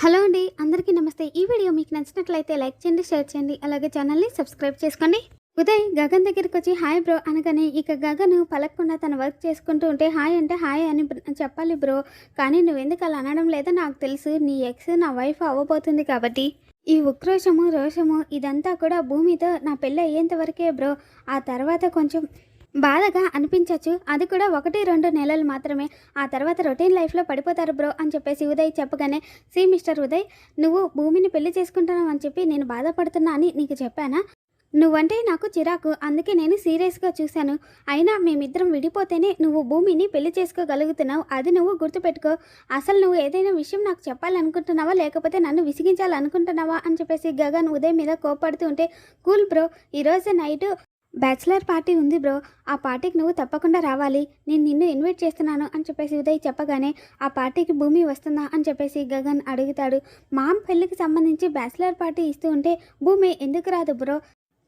Hello అండి అందరికీ నమస్తే. ఈ వీడియో మీకు నచ్చినట్లయితే లైక్ చేయండి షేర్ చేయండి అలాగే ఛానల్ని సబ్స్క్రైబ్ చేసుకోండి. ఉదయ్ గగన్ దగ్గరికి వచ్చి హాయ్ బ్రో అనగానే ఇక గగన్ పలకకుండా తన వర్క్ చేసుకుంటూ ఉంటే హాయ్ అంటే హాయ్ అని చెప్పాలి బ్రో. కానీ నువ్వు ఎందుకు అలా అనడం లేదో నాకు తెలుసు. నీ ఎక్స్ నా వైఫ్ అవ్వబోతుంది కాబట్టి. ఈ ఉక్రోషము రోషము ఇదంతా కూడా భూమితో నా పెళ్ళి అయ్యేంత వరకే బ్రో. ఆ తర్వాత కొంచెం బాధగా అనిపించవచ్చు అది కూడా ఒకటి రెండు నెలలు మాత్రమే. ఆ తర్వాత రొటీన్ లైఫ్లో పడిపోతారు బ్రో అని చెప్పేసి ఉదయ్ చెప్పగానే సి మిస్టర్ ఉదయ్ నువ్వు భూమిని పెళ్ళి చేసుకుంటున్నావు అని చెప్పి నేను బాధపడుతున్నా అని నీకు చెప్పానా? నువ్వంటే నాకు చిరాకు. అందుకే నేను సీరియస్గా చూశాను. అయినా మేమిద్దరం విడిపోతేనే నువ్వు భూమిని పెళ్ళి చేసుకోగలుగుతున్నావు. అది నువ్వు గుర్తుపెట్టుకో. అసలు నువ్వు ఏదైనా విషయం నాకు చెప్పాలనుకుంటున్నావా? లేకపోతే నన్ను విసిగించాలనుకుంటున్నావా? అని చెప్పేసి గగన్ ఉదయ్ మీద కోపడుతూ ఉంటే కూల్ బ్రో ఈరోజు నైట్ బ్యాచిలర్ పార్టీ ఉంది బ్రో. ఆ పార్టీకి నువ్వు తప్పకుండా రావాలి. నేను నిన్ను ఇన్వైట్ చేస్తున్నాను అని చెప్పేసి ఉదయ్ చెప్పగానే ఆ పార్టీకి భూమి వస్తుందా అని చెప్పేసి గగన్ అడుగుతాడు. మామ్ పెళ్ళికి సంబంధించి బ్యాచిలర్ పార్టీ ఇస్తూ ఉంటే భూమి ఎందుకు రాదు బ్రో?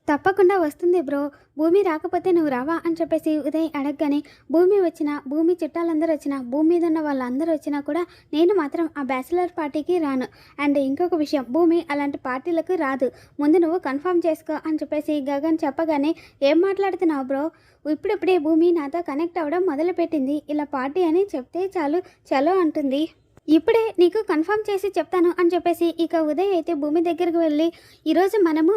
తప్పకుండా వస్తుంది బ్రో. భూమి రాకపోతే నువ్వు రావా అని చెప్పేసి ఉదయ్ అడగగానే భూమి వచ్చినా భూమి చుట్టాలందరూ వచ్చినా భూమి మీద ఉన్న వాళ్ళందరూ వచ్చినా కూడా నేను మాత్రం ఆ బ్యాచిలర్ పార్టీకి రాను. అండ్ ఇంకొక విషయం భూమి అలాంటి పార్టీలకు రాదు. ముందు నువ్వు కన్ఫర్మ్ చేసుకో అని చెప్పేసి గగన్ చెప్పగానే ఏం మాట్లాడుతున్నావు బ్రో? ఇప్పుడిప్పుడే భూమి నాతో కనెక్ట్ అవ్వడం మొదలుపెట్టింది. ఇలా పార్టీ అని చెప్తే చాలు చలో అంటుంది. ఇప్పుడే నీకు కన్ఫర్మ్ చేసి చెప్తాను అని చెప్పేసి ఇక ఉదయ్ అయితే భూమి దగ్గరికి వెళ్ళి ఈరోజు మనము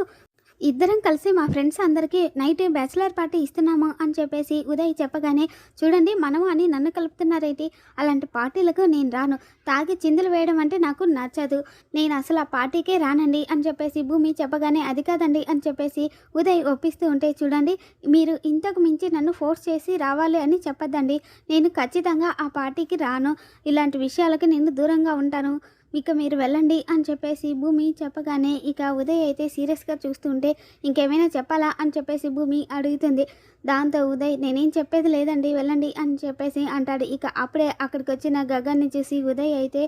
ఇద్దరం కలిసి మా ఫ్రెండ్స్ అందరికీ నైట్ బ్యాచిలర్ పార్టీ ఇస్తున్నాము అని చెప్పేసి ఉదయ్ చెప్పగానే చూడండి మనము అని నన్ను కలుపుతున్నారేంటి? అలాంటి పార్టీలకు నేను రాను. తాగి చిందులు వేయడం అంటే నాకు నచ్చదు. నేను అసలు ఆ పార్టీకే రానండి అని చెప్పేసి భూమి చెప్పగానే అది కాదండి అని చెప్పేసి ఉదయ్ ఒప్పిస్తూ ఉంటే చూడండి మీరు ఇంతకు మించి నన్ను ఫోర్స్ చేసి రావాలి అని చెప్పద్దండి. నేను ఖచ్చితంగా ఆ పార్టీకి రాను. ఇలాంటి విషయాలకు నేను దూరంగా ఉంటాను. ఇక మీరు వెళ్ళండి అని చెప్పేసి భూమి చెప్పగానే ఇక ఉదయ్ అయితే సీరియస్గా చూస్తుంటే ఇంకేమైనా చెప్పాలా అని చెప్పేసి భూమి అడుగుతుంది. దాంతో ఉదయ్ నేనేం చెప్పేది లేదండి వెళ్ళండి అని చెప్పేసి అంటాడు. ఇక అప్పుడే అక్కడికి వచ్చిన గగన్ని చూసి ఉదయ్ అయితే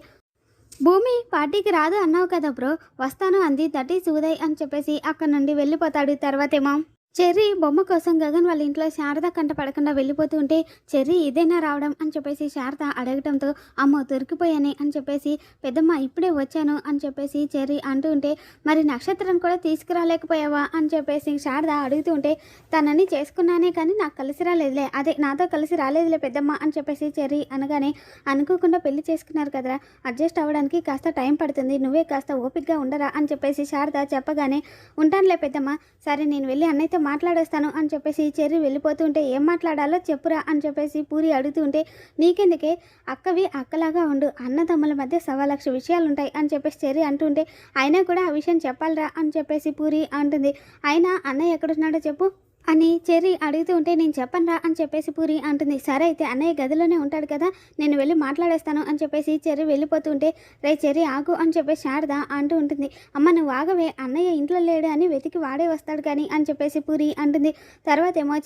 భూమి పార్టీకి రాదు అన్నావు కదా బ్రో వస్తాను అంది దట్ ఈస్ ఉదయ్ అని చెప్పేసి అక్కడ నుండి వెళ్ళిపోతాడు తర్వాతేమో. చెర్రీ బొమ్మ కోసం గగన్ వాళ్ళ ఇంట్లో శారద కంట పడకుండా వెళ్ళిపోతూ ఉంటే చెర్రీ ఇదేనా రావడం? అని చెప్పేసి శారద అడగటంతో అమ్మో దొరికిపోయాని అని చెప్పేసి పెద్దమ్మ ఇప్పుడే వచ్చాను అని చెప్పేసి చెర్రీ అంటూ ఉంటే మరి నక్షత్రం కూడా తీసుకురాలేకపోయావా? అని చెప్పేసి శారద అడుగుతూ ఉంటే తనని చేసుకున్నానే కానీ నాకు కలిసి రాలేదులే. అదే నాతో కలిసి రాలేదులే పెద్దమ్మ అని చెప్పేసి చెర్రీ అనగానే అనుకోకుండా పెళ్ళి చేసుకున్నారు కదరా. అడ్జస్ట్ అవ్వడానికి కాస్త టైం పడుతుంది. నువ్వే కాస్త ఓపిక్గా ఉండరా? అని చెప్పేసి శారద చెప్పగానే ఉంటానులే పెద్దమ్మ. సరే నేను వెళ్ళి అన్నయ్యతో మాట్లాడేస్తాను అని చెప్పేసి చెర్రి వెళ్ళిపోతుంటే ఏం మాట్లాడాలో చెప్పురా అని చెప్పేసి పూరి అడుగుతుంటే నీకెందుకే? అక్కవి అక్కలాగా ఉండు. అన్నదమ్ముల మధ్య సవా లక్ష విషయాలు ఉంటాయి అని చెప్పేసి చెర్రి అంటుంటే అయినా కూడా ఆ విషయం చెప్పాలరా అని చెప్పేసి పూరి అంటుంది. అయినా అన్నయ్య ఎక్కడున్నాడో చెప్పు. అని చెర్రీ అడుగుతూ ఉంటే నేను చెప్పనురా అని చెప్పేసి పూరి అంటుంది. సరే అయితే అన్నయ్య గదిలోనే ఉంటాడు కదా నేను వెళ్ళి మాట్లాడేస్తాను అని చెప్పేసి చెర్రి వెళ్ళిపోతూ ఉంటే రే చెర్రీ ఆగు అని చెప్పేసి శారద అంటూ ఉంటుంది. అమ్మ నువ్వు ఆగవే అన్నయ్య ఇంట్లో లేడు అని వెతికి వాడే వస్తాడు కానీ అని చెప్పేసి పూరి అంటుంది. తర్వాత ఏమో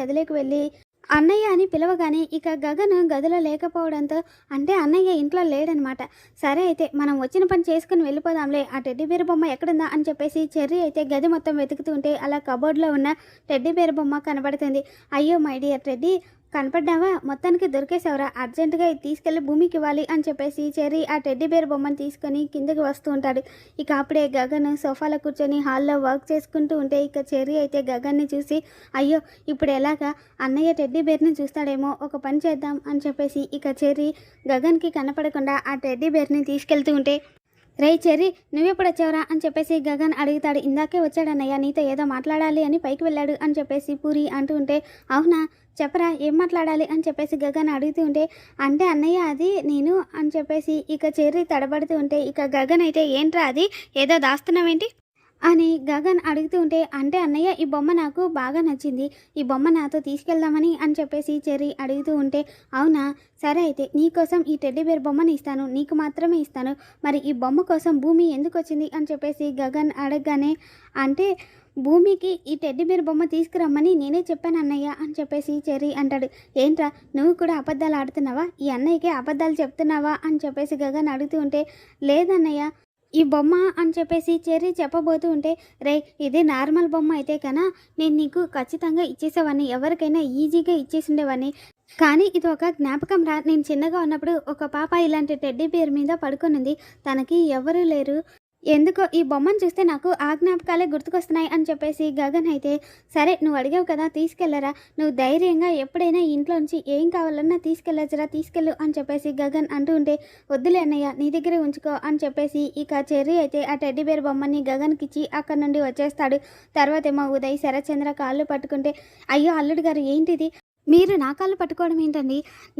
గదిలోకి వెళ్ళి అన్నయ్య అని పిలవగానే ఇక గగన్ గదిలో లేకపోవడంతో అంటే అన్నయ్య ఇంట్లో లేడనమాట. సరే అయితే మనం వచ్చిన పని చేసుకుని వెళ్ళిపోదాంలే. ఆ టెడ్డీ బొమ్మ ఎక్కడుందా అని చెప్పేసి చెర్రీ అయితే గది మొత్తం వెతుకుతుంటే అలా కబోర్డ్లో ఉన్న టెడ్డీ బొమ్మ కనబడుతుంది. అయ్యో మై డియర్ టెడ్డీ కనపడ్డావా? మొత్తానికి దొరికేసావురా అర్జెంటుగా ఇది తీసుకెళ్ళి భూమికి ఇవ్వాలి అని చెప్పేసి చెర్రీ ఆ టెడ్డీ బేర్ బొమ్మను తీసుకొని కిందకి వస్తూ ఉంటాడు. ఇక అప్పుడే గగన్ సోఫాలో కూర్చొని హాల్లో వర్క్ చేసుకుంటూ ఉంటే ఇక చెర్రీ అయితే గగన్ని చూసి అయ్యో ఇప్పుడు ఎలాగా? అన్నయ్య టెడ్డీ బేర్ని చూస్తాడేమో ఒక పని చేద్దాం అని చెప్పేసి ఇక చెర్రీ గగన్కి కనపడకుండా ఆ టెడ్డీ బేర్ని తీసుకెళ్తూ ఉంటే రే చెర్రీ నువ్వెప్పుడు వచ్చావురా అని చెప్పేసి గగన్ అడుగుతాడు. ఇందాకే వచ్చాడన్నయ్య నీతో ఏదో మాట్లాడాలి అని పైకి వెళ్ళాడు అని చెప్పేసి పూరి అంటూ ఉంటే అవునా? చెప్పరా ఏం మాట్లాడాలి అని చెప్పేసి గగన్ అడుగుతూ ఉంటే అంటే అన్నయ్య అది నేను అని చెప్పేసి ఇక చెర్రీ తడబడుతూ ఉంటే ఇక గగన్ అయితే ఏంట్రా అది? ఏదో దాస్తున్నావేంటి? అని గగన్ అడుగుతూ ఉంటే అంటే అన్నయ్య ఈ బొమ్మ నాకు బాగా నచ్చింది. ఈ బొమ్మ నాతో తీసుకెళ్దామని అని చెప్పేసి చెర్రీ అడుగుతూ ఉంటే అవునా? సరే అయితే నీకోసం ఈ టెడ్డిబేర్ బొమ్మని ఇస్తాను. నీకు మాత్రమే ఇస్తాను. మరి ఈ బొమ్మ కోసం భూమి ఎందుకు వచ్చింది? అని చెప్పేసి గగన్ అడగగానే అంటే భూమికి ఈ టెడ్డిబేర్ బొమ్మ తీసుకురమ్మని నేనే చెప్పాను అన్నయ్య అని చెప్పేసి చెర్రీ అంటాడు. ఏంట్రా నువ్వు కూడా అబద్ధాలు ఆడుతున్నావా? ఈ అన్నయ్యకి అబద్ధాలు చెప్తున్నావా? అని చెప్పేసి గగన్ అడుగుతూ ఉంటే లేదన్నయ్య ఈ బొమ్మ అని చెప్పేసి చెర్రీ చెప్పబోతూ ఉంటే రే ఇది నార్మల్ బొమ్మ అయితే కన్నా నేను నీకు ఖచ్చితంగా ఇచ్చేసేవాడిని ఎవరికైనా ఈజీగా ఇచ్చేసిండేవాడిని కానీ ఇది ఒక జ్ఞాపకం రా నేను చిన్నగా ఉన్నప్పుడు ఒక పాప ఇలాంటి టెడ్డీ బేర్ మీద పడుకునింది. తనకి ఎవరు లేరు. ఎందుకో ఈ బొమ్మను చూస్తే నాకు ఆ జ్ఞాపకాలే గుర్తుకొస్తున్నాయి అని చెప్పేసి గగన్ అయితే సరే నువ్వు అడిగావు కదా తీసుకెళ్ళరా నువ్వు ధైర్యంగా ఎప్పుడైనా ఇంట్లోంచి ఏం కావాలన్నా తీసుకెళ్ళచ్చురా తీసుకెళ్ళు అని చెప్పేసి గగన్ అంటూ ఉంటే వద్దులే అన్నయ్య నీ దగ్గరే ఉంచుకో అని చెప్పేసి ఇక చెర్రీ అయితే ఆ టెడ్డీ బేర్ బొమ్మని గగన్కి ఇచ్చి అక్కడ నుండి వచ్చేస్తాడు. తర్వాత ఏమో ఉదయ్ శరత్చంద్ర కాళ్ళు పట్టుకుంటే అయ్యో అల్లుడు గారు ఏంటిది? మీరు నా కాళ్ళు పట్టుకోవడం ఏంటండి?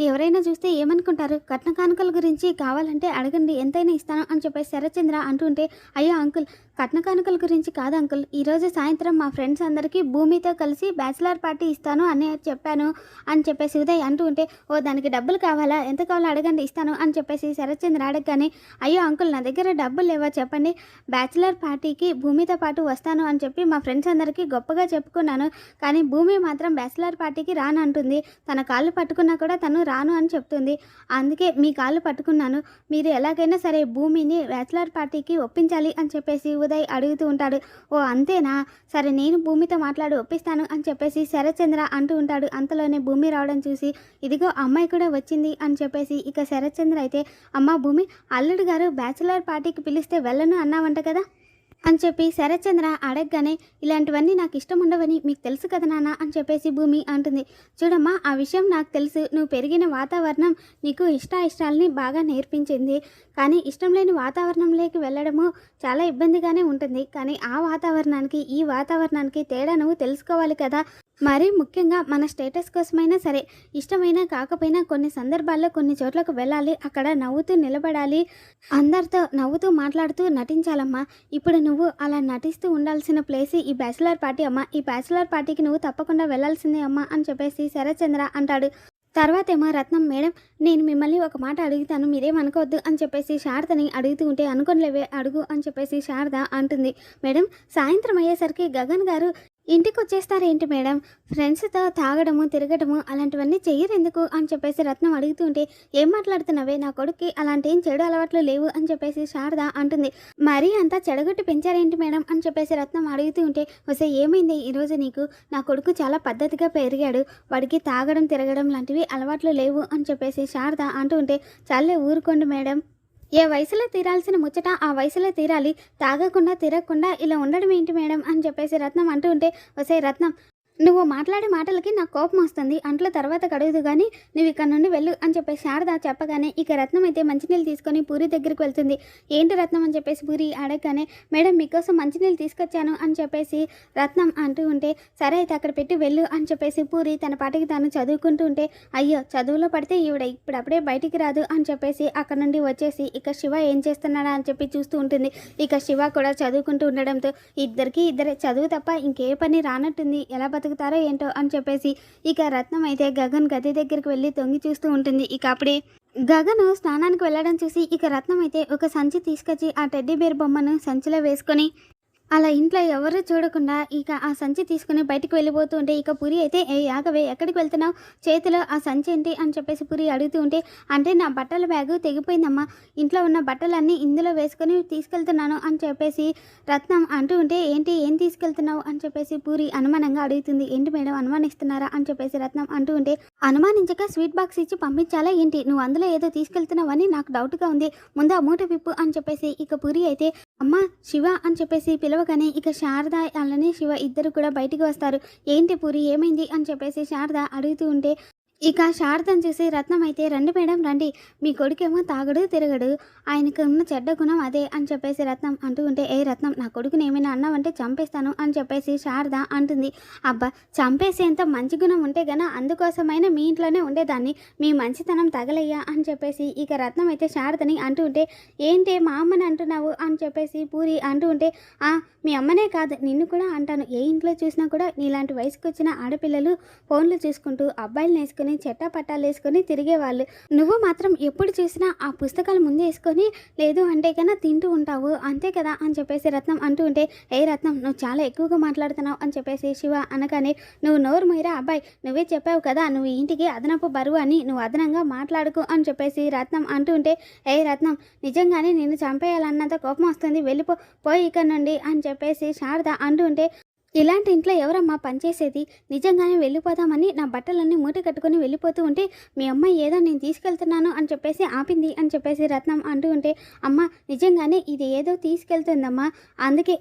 ఎవరైనా చూస్తే ఏమనుకుంటారు? కట్న కానుకల గురించి కావాలంటే అడగండి. ఎంతైనా ఇస్తాను అని చెప్పేసి శరచంద్ర అంటుంటే అయ్యో అంకుల్ కట్న కానుకల గురించి కాదు అంకుల్. ఈరోజు సాయంత్రం మా ఫ్రెండ్స్ అందరికీ భూమితో కలిసి బ్యాచిలర్ పార్టీ ఇస్తాను అని చెప్పాను అని చెప్పేసి ఉదయ్ అంటూ ఉంటే ఓ దానికి డబ్బులు కావాలా? ఎంత కావాలో అడగండి ఇస్తాను అని చెప్పేసి శరత్చంద్ర అడగగానే అయ్యో అంకుల్ నా దగ్గర డబ్బులు లేవా చెప్పండి? బ్యాచిలర్ పార్టీకి భూమితో పాటు వస్తాను అని చెప్పి మా ఫ్రెండ్స్ అందరికీ గొప్పగా చెప్పుకున్నాను. కానీ భూమి మాత్రం బ్యాచిలర్ పార్టీకి రాను అంటుంది తన కాళ్ళు పట్టుకున్నా కూడా తను రాను అని చెప్తుంది. అందుకే మీ కాళ్ళు పట్టుకున్నాను. మీరు ఎలాగైనా సరే భూమిని బ్యాచిలర్ పార్టీకి ఒప్పించాలి అని చెప్పేసి ఉదయ్ అడుగుతూ ఉంటాడు. ఓ అంతేనా? సరే నేను భూమితో మాట్లాడి ఒప్పిస్తాను అని చెప్పేసి శరత్చంద్ర అంటూ ఉంటాడు. అంతలోనే భూమి రావడం చూసి ఇదిగో అమ్మాయి కూడా వచ్చింది అని చెప్పేసి ఇక శరత్చంద్ర అయితే అమ్మ భూమి అల్లుడు గారు బ్యాచిలర్ పార్టీకి పిలిస్తే వెళ్ళను అన్నావంట కదా? అని చెప్పి శరత్చంద్ర అడగగానే ఇలాంటివన్నీ నాకు ఇష్టం ఉండవని మీకు తెలుసు కదా నాన్న అని చెప్పేసి భూమి అంటుంది. చూడమ్మా ఆ విషయం నాకు తెలుసు. నువ్వు పెరిగిన వాతావరణం నీకు ఇష్ట ఇష్టాలని బాగా నేర్పించింది. కానీ ఇష్టం లేని వాతావరణంలోకి వెళ్ళడము చాలా ఇబ్బందిగానే ఉంటుంది. కానీ ఆ వాతావరణానికి ఈ వాతావరణానికి తేడా నువ్వు తెలుసుకోవాలి కదా. మరీ ముఖ్యంగా మన స్టేటస్ కోసమైనా సరే ఇష్టమైనా కాకపోయినా కొన్ని సందర్భాల్లో కొన్ని చోట్లకు వెళ్ళాలి అక్కడ నవ్వుతూ నిలబడాలి అందరితో నవ్వుతూ మాట్లాడుతూ నటించాలమ్మా. ఇప్పుడు నువ్వు అలా నటిస్తూ ఉండాల్సిన ప్లేస్ ఈ బ్యాచిలర్ పార్టీ అమ్మా. ఈ బ్యాచిలర్ పార్టీకి నువ్వు తప్పకుండా వెళ్ళాల్సిందే అమ్మా అని చెప్పేసి శరత్చంద్ర అంటాడు. తర్వాత ఏమో రత్నం మేడం నేను మిమ్మల్ని ఒక మాట అడుగుతాను మీరేం అనుకోవద్దు అని చెప్పేసి శారదని అడుగుతూ ఉంటే అనుకోనిలేవే అడుగు అని చెప్పేసి శారద అంటుంది. మేడం సాయంత్రం అయ్యేసరికి గగన్ గారు ఇంటికి వచ్చేస్తారేంటి మేడం? ఫ్రెండ్స్తో తాగడము తిరగడము అలాంటివన్నీ చెయ్యరెందుకు? అని చెప్పేసి రత్నం అడుగుతుంటే ఏం మాట్లాడుతున్నావే? నా కొడుక్కి అలాంటి ఏం చెడు అలవాట్లు లేవు అని చెప్పేసి శారద అంటుంది. మరీ అంతా చెడగొట్టి పెంచారేంటి మేడం? అని చెప్పేసి రత్నం అడుగుతూ ఉంటే వస్తే ఏమైంది ఈరోజు నీకు నా కొడుకు చాలా పద్ధతిగా పెరిగాడు. వాడికి తాగడం తిరగడం లాంటివి అలవాట్లు లేవు అని చెప్పేసి శారద అంటూ ఉంటే చల్లే ఊరుకోండి మేడం. ఏ వయసులో తీరాల్సిన ముచ్చట ఆ వయసులో తీరాలి. తాగకుండా తిరగకుండా ఇలా ఉండడం ఏంటి మేడం? అని చెప్పేసి రత్నం అంటూ ఉంటే వసే రత్నం నువ్వు మాట్లాడే మాటలకి నాకు కోపం వస్తుంది. అంట్ల తర్వాత కడుగుదు కానీ నువ్వు ఇక్కడ నుండి వెళ్ళు అని చెప్పేసి శారద చెప్పగానే ఇక రత్నం అయితే మంచినీళ్ళు తీసుకొని పూరి దగ్గరికి వెళ్తుంది. ఏంటి రత్నం అని చెప్పేసి పూరి అడగగానే మేడం మీకోసం మంచినీళ్ళు తీసుకొచ్చాను అని చెప్పేసి రత్నం అంటూ ఉంటే సరే అయితే అక్కడ పెట్టి వెళ్ళు అని చెప్పేసి పూరి తన పాటికి తాను చదువుకుంటూ ఉంటే అయ్యో చదువులో పడితే ఈవిడ ఇప్పుడప్పుడే బయటికి రాదు అని చెప్పేసి అక్కడ నుండి వచ్చేసి ఇక శివ ఏం చేస్తున్నాడా అని చెప్పి చూస్తూ ఉంటుంది. ఇక శివ కూడా చదువుకుంటూ ఉండడంతో ఇద్దరికి ఇద్దరే చదువు తప్ప ఇంకే పని రానట్టుంది. ఎలా బతుకుతారో ఏంటో అని చెప్పేసి ఇక రత్నం అయితే గగన్ గది దగ్గరికి వెళ్ళి తొంగి చూస్తూ ఉంటుంది. ఇక అప్పుడే గగన్ స్నానానికి వెళ్ళడం చూసి ఇక రత్నం అయితే ఒక సంచి తీసుకొచ్చి ఆ టెడ్డీ బేర్ బొమ్మను సంచిలో వేసుకొని అలా ఇంట్లో ఎవరు చూడకుండా ఇక ఆ సంచి తీసుకుని బయటికి వెళ్ళిపోతూ ఉంటే ఇక పురి అయితే ఏ యాగవే ఎక్కడికి వెళ్తున్నావు? చేతిలో ఆ సంచి ఏంటి? అని చెప్పేసి పురి అడుగుతూ ఉంటే అంటే నా బట్టల బ్యాగు తెగిపోయిందమ్మా. ఇంట్లో ఉన్న బట్టలన్నీ ఇందులో వేసుకొని తీసుకెళ్తున్నాను అని చెప్పేసి రత్నం అంటూ ఉంటే ఏంటి ఏం తీసుకెళ్తున్నావు? అని చెప్పేసి పూరి అనుమానంగా అడుగుతుంది. ఏంటి మేడం అనుమానిస్తున్నారా? అని చెప్పేసి రత్నం అంటూ ఉంటే అనుమానించక స్వీట్ బాక్స్ ఇచ్చి పంపించాలా ఏంటి? నువ్వు అందులో ఏదో తీసుకెళ్తున్నావని నాకు డౌట్గా ఉంది. ముందు ఆ మూట విప్పు అని చెప్పేసి ఇక పూరి అయితే అమ్మ శివ అని చెప్పేసి పిలవగానే ఇక శారద అలానే శివ ఇద్దరు కూడా బయటికి వస్తారు. ఏంటి పూరి ఏమైంది? అని చెప్పేసి శారద అడుగుతూ ఉంటే ఇక శారదం చూసి రత్నం అయితే రండి మేడం రండి. మీ కొడుకేమో తాగడు తిరగడు. ఆయనకు ఉన్న చెడ్డ గుణం అదే అని చెప్పేసి రత్నం అంటూ ఉంటే ఏ రత్నం నా కొడుకుని ఏమైనా అన్నావంటే చంపేస్తాను అని చెప్పేసి శారద అంటుంది. అబ్బా చంపేసేంత మంచి గుణం ఉంటే గన అందుకోసమైనా మీ ఇంట్లోనే ఉండేదాన్ని. మీ మంచితనం తగలయ్యా అని చెప్పేసి ఇక రత్నం అయితే శారదని అంటూ ఉంటే ఏంటి మా అమ్మని అంటున్నావు అని చెప్పేసి పూరి అంటూ ఉంటే ఆ మీ అమ్మనే కాదు నిన్ను కూడా అంటాను. ఏ ఇంట్లో చూసినా కూడా నీలాంటి వయసుకు వచ్చిన ఆడపిల్లలు ఫోన్లు చూసుకుంటూ అబ్బాయిలు నేసుకుని వేసుకొని చెట్టా పట్టాలు వేసుకొని తిరిగేవాళ్ళు. నువ్వు మాత్రం ఎప్పుడు చూసినా ఆ పుస్తకాలు ముందే వేసుకొని లేదు అంటే కన్నా తింటూ ఉంటావు. అంతే కదా అని చెప్పేసి రత్నం అంటూ ఉంటే ఏ రత్నం నువ్వు చాలా ఎక్కువగా మాట్లాడుతున్నావు అని చెప్పేసి శివ అనగానే నువ్వు నోరు మీరా అబ్బాయి. నువ్వే చెప్పావు కదా నువ్వు ఇంటికి అదనపు బరువు అని నువ్వు అదనంగా మాట్లాడుకు అని చెప్పేసి రత్నం అంటూ ఉంటే ఏ రత్నం నిజంగానే నిన్ను చంపేయాలన్నంత కోపం వస్తుంది. వెళ్ళిపో పోయి ఇక్కడ నుండి అని చెప్పేసి శారద అంటూ ఉంటే ఇలాంటి ఇంట్లో ఎవరమ్మా పనిచేసేది? నిజంగానే వెళ్ళిపోదామని నా బట్టలన్నీ మూట కట్టుకొని వెళ్ళిపోతూ ఉంటే మీ అమ్మాయి ఏదో నేను తీసుకెళ్తున్నాను అని చెప్పేసి ఆపింది అని చెప్పేసి రత్నం అంటూ ఉంటే అమ్మ నిజంగానే ఇది ఏదో తీసుకెళ్తుందమ్మా. అందుకే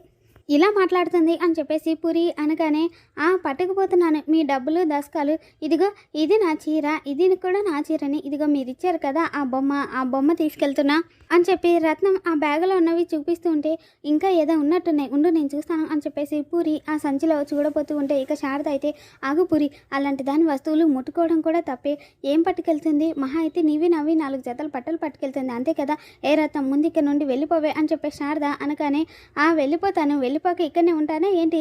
ఇలా మాట్లాడుతుంది అని చెప్పేసి పురి అనగానే ఆ పట్టుకుపోతున్నాను. మీ డబ్బులు దశకాలు ఇదిగో ఇది నా చీర. ఇది కూడా నా చీరని. ఇదిగో మీరు ఇచ్చారు కదా ఆ బొమ్మ. ఆ బొమ్మ తీసుకెళ్తున్నా. అని చెప్పి రత్నం ఆ బ్యాగులో ఉన్నవి చూపిస్తూ ఉంటే ఇంకా ఏదో ఉన్నట్టున్నాయి. ఉండు నేను చూస్తాను. అని చెప్పేసి పూరి ఆ సంచిలో చూడబోతూ ఉంటే ఇక శారద అయితే ఆగు పూరి. అలాంటి దాని వస్తువులు ముట్టుకోవడం కూడా తప్పే. ఏం పట్టుకెళ్తుంది? మహా అయితే నీవి నవ్వి నాలుగు జతలు పట్టలు పట్టుకెళ్తుంది. అంతే కదా? ఏ రత్నం ముందు ఇక్కడ నుండి వెళ్ళిపోవే. అని చెప్పే శారద అనగానే ఆ వెళ్ళిపోతాను. వెళ్ళిపోక ఇక్కడనే ఉంటానే ఏంటి?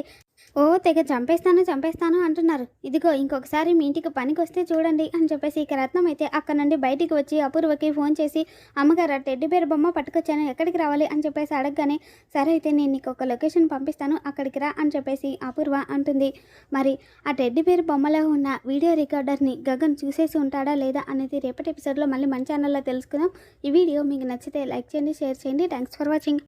ఓ తెగ చంపేస్తాను చంపేస్తాను అంటున్నారు. ఇదిగో ఇంకొకసారి మీ ఇంటికి పనికి వస్తే చూడండి అని చెప్పేసి ఇక రత్నం అయితే అక్కడ నుండి బయటికి వచ్చి అపూర్వకి ఫోన్ చేసి అమ్మగారు టెడ్డి బేర్ బొమ్మ పట్టుకొచ్చాను ఎక్కడికి రావాలి? అని చెప్పేసి అడగగానే సరే అయితే నేను నీకు ఒక లొకేషన్ పంపిస్తాను అక్కడికి రా అని చెప్పేసి అపూర్వ అంటుంది. మరి ఆ టెడ్డి బేర్ బొమ్మలో ఉన్న వీడియో రికార్డర్ని గగన్ చూసేసి ఉంటాడా లేదా అనేది రేపటి ఎపిసోడ్లో మళ్ళీ మన ఛానల్లో తెలుసుకుందాం. ఈ వీడియో మీకు నచ్చితే లైక్ చేయండి షేర్ చేయండి. Thanks for watching.